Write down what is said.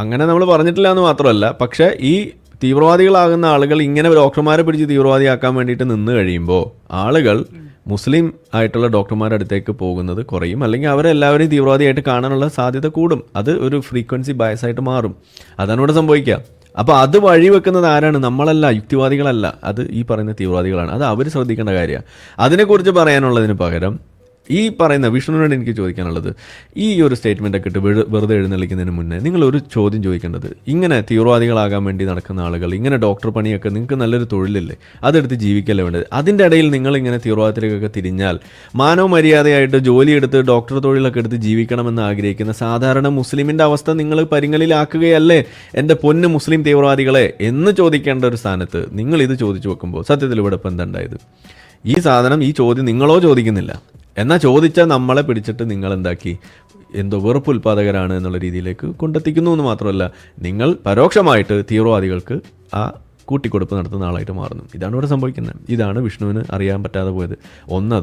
അങ്ങനെ നമ്മൾ പറഞ്ഞിട്ടില്ല എന്ന് മാത്രമല്ല. പക്ഷേ ഈ തീവ്രവാദികളാകുന്ന ആളുകൾ ഇങ്ങനെ ഡോക്ടർമാരെ പിടിച്ച് തീവ്രവാദിയാക്കാൻ വേണ്ടിയിട്ട് നിന്ന് കഴിയുമ്പോൾ ആളുകൾ മുസ്ലിം ആയിട്ടുള്ള ഡോക്ടർമാരുടെ അടുത്തേക്ക് പോകുന്നത് കുറയും. അല്ലെങ്കിൽ അവരെല്ലാവരെയും തീവ്രവാദിയായിട്ട് കാണാനുള്ള സാധ്യത കൂടും. അത് ഒരു ഫ്രീക്വൻസി ബയസായിട്ട് മാറും. അതാണ് ഇവിടെ സംഭവിക്കുക. അപ്പോൾ അത് വഴിവെക്കുന്നത് ആരാണ്? നമ്മളല്ല യുക്തിവാദികളല്ല. അത് ഈ പറയുന്ന തീവ്രവാദികളാണ്. അത് അവർ ശ്രദ്ധിക്കേണ്ട കാര്യമാണ്. അതിനെക്കുറിച്ച് പറയാനുള്ളതിന് പകരം ഈ പറയുന്ന വിഷ്ണുവിനോട് എനിക്ക് ചോദിക്കാനുള്ളത് ഈ ഒരു സ്റ്റേറ്റ്മെന്റ് ഒക്കെ ഇട്ട് വെറുതെ എഴുന്നള്ളിക്കുന്നതിന് മുന്നേ നിങ്ങൾ ഒരു ചോദ്യം ചോദിക്കേണ്ടത് ഇങ്ങനെ തീവ്രവാദികളാകാൻ വേണ്ടി നടക്കുന്ന ആളുകൾ ഇങ്ങനെ ഡോക്ടർ പണിയൊക്കെ നിങ്ങൾക്ക് നല്ലൊരു തൊഴിലില്ലേ അതെടുത്ത് ജീവിക്കല്ലേ വേണ്ടത്? അതിന്റെ ഇടയിൽ നിങ്ങൾ ഇങ്ങനെ തീവ്രവാദത്തിലേക്കൊക്കെ തിരിഞ്ഞാൽ മാനവ മര്യാദയായിട്ട് ജോലിയെടുത്ത് ഡോക്ടർ തൊഴിലൊക്കെ എടുത്ത് ജീവിക്കണമെന്ന് ആഗ്രഹിക്കുന്ന സാധാരണ മുസ്ലിമിന്റെ അവസ്ഥ നിങ്ങൾ പരിങ്ങലിലാക്കുകയല്ലേ എന്റെ പൊന്ന് മുസ്ലിം തീവ്രവാദികളെ എന്ന് ചോദിക്കേണ്ട ഒരു സ്ഥാനത്ത് നിങ്ങൾ ഇത് ചോദിച്ചു വെക്കുമ്പോൾ സത്യത്തിൽ ഇവിടെ ഇപ്പം എന്തുണ്ടായത് ഈ സാധനം ഈ ചോദ്യം നിങ്ങളോ ചോദിക്കുന്നില്ല. എന്നാൽ ചോദിച്ചാൽ നമ്മളെ പിടിച്ചിട്ട് നിങ്ങൾ എന്താക്കി എന്തോ വെറുപ്പ് ഉൽപ്പാദകരാണ് എന്നുള്ള രീതിയിലേക്ക് കൊണ്ടെത്തിക്കുന്നു എന്ന് മാത്രമല്ല നിങ്ങൾ പരോക്ഷമായിട്ട് തീവ്രവാദികൾക്ക് ആ കൂട്ടിക്കൊടുപ്പ് നടത്തുന്ന ആളായിട്ട് മാറുന്നു. ഇതാണ് ഇവിടെ സംഭവിക്കുന്നത്. ഇതാണ് വിഷ്ണുവിന് അറിയാൻ പറ്റാതെ പോയത്. ഒന്നത്